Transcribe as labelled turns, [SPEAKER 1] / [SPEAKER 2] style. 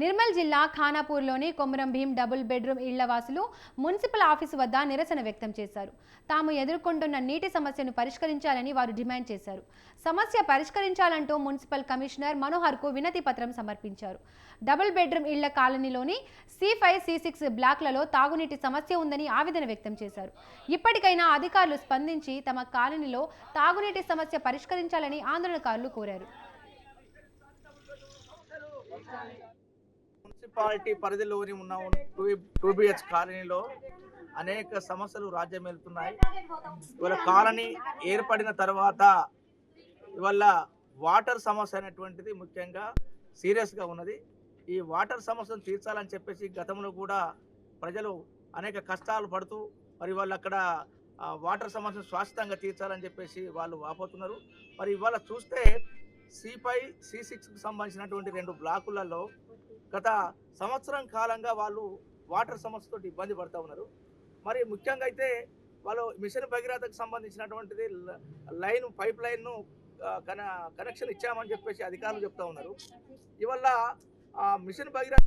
[SPEAKER 1] నిర్మల్ జిల్లా ఖానాపూర్లోని Komaram Bheem double bedroom ఇళ్ళ వాసులు మున్సిపల్ ఆఫీసు వద్ద నిరసన వ్యక్తం చేశారు. తాము ఎదుర్కొంటున్న నీటి సమస్యను పరిష్కరించాలని వారు డిమాండ్ చేశారు. సమస్య పరిష్కరించాలంటూ మున్సిపల్ కమిషనర్ మనోహర్కు వినతి పత్రం సమర్పించారు. డబుల్ బెడ్రూమ్ ఇళ్ళ కాలనీలోని సి ఫైవ్ సి సిక్స్ బ్లాక్లలో తాగునీటి సమస్య ఉందని ఆవేదన వ్యక్తం చేశారు. ఇప్పటికైనా అధికారులు స్పందించి తమ కాలనీలో తాగునీటి సమస్య పరిష్కరించాలని ఆందోళనకారులు కోరారు.
[SPEAKER 2] మున్సిపాలిటీ పరిధిలోని ఉన్న టూ టూ బిహెచ్ కాలనీలో అనేక సమస్యలు రాజ్యమేలుతున్నాయి ఇవాళ కాలనీ ఏర్పడిన తర్వాత ఇవాళ వాటర్ సమస్య అనేటువంటిది ముఖ్యంగా సీరియస్గా ఉన్నది. ఈ వాటర్ సమస్యను తీర్చాలని చెప్పేసి గతంలో కూడా ప్రజలు అనేక కష్టాలు పడుతూ మరి వాళ్ళు అక్కడ వాటర్ సమస్యను శాశ్వతంగా తీర్చాలని చెప్పేసి వాళ్ళు వాపోతున్నారు. మరి ఇవాళ చూస్తే సి ఫైవ్ సి సిక్స్కి సంబంధించినటువంటి రెండు బ్లాకులలో గత సంవత్సరం కాలంగా వాళ్ళు వాటర్ సమస్యతో ఇబ్బంది పడుతూ ఉన్నారు. మరి ముఖ్యంగా అయితే వాళ్ళు మిషన్ భగీరథకు సంబంధించినటువంటిది ల- లైన్ పైప్ లైన్ను కన కనెక్షన్ ఇచ్చామని చెప్పేసి అధికారులు చెప్తా ఉన్నారు. ఇవల్ల మిషన్ భగీరథ